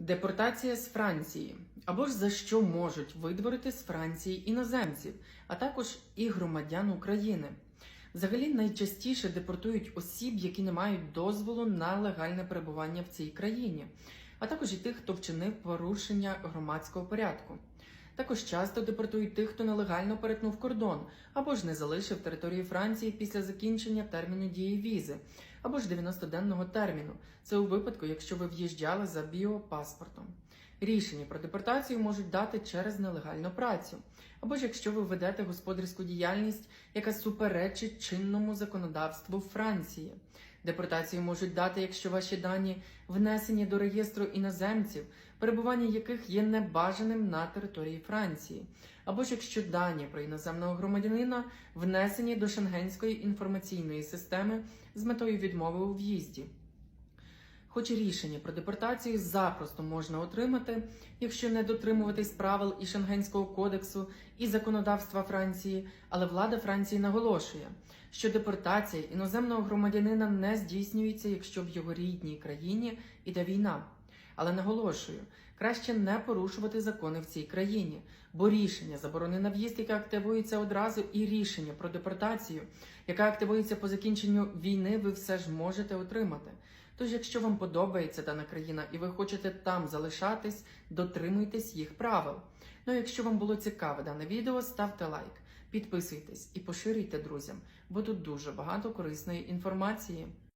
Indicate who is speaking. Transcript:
Speaker 1: Депортація з Франції або ж за що можуть видворити з Франції іноземців, а також і громадян України. Взагалі найчастіше депортують осіб, які не мають дозволу на легальне перебування в цій країні, а також і тих, хто вчинив порушення громадського порядку. Також часто депортують тих, хто нелегально перетнув кордон або ж не залишив територію Франції після закінчення терміну дії візи, або ж 90-денного терміну. Це у випадку, якщо ви в'їжджали за біопаспортом. Рішення про депортацію можуть дати через нелегальну працю, або ж якщо ви ведете господарську діяльність, яка суперечить чинному законодавству Франції. Депортацію можуть дати, якщо ваші дані внесені до реєстру іноземців, перебування яких є небажаним на території Франції, або ж якщо дані про іноземного громадянина внесені до Шенгенської інформаційної системи з метою відмови у в'їзді. Хоч рішення про депортацію запросто можна отримати, якщо не дотримуватись правил і Шенгенського кодексу і законодавства Франції, але влада Франції наголошує, що депортація іноземного громадянина не здійснюється, якщо в його рідній країні іде війна. Але наголошую, краще не порушувати закони в цій країні, бо рішення заборони на в'їзд, яке активується одразу, і рішення про депортацію, яка активується по закінченню війни, ви все ж можете отримати. Тож, якщо вам подобається дана країна і ви хочете там залишатись, дотримуйтесь їх правил. Ну, а якщо вам було цікаве дане відео, ставте лайк, підписуйтесь і поширюйте друзям, бо тут дуже багато корисної інформації.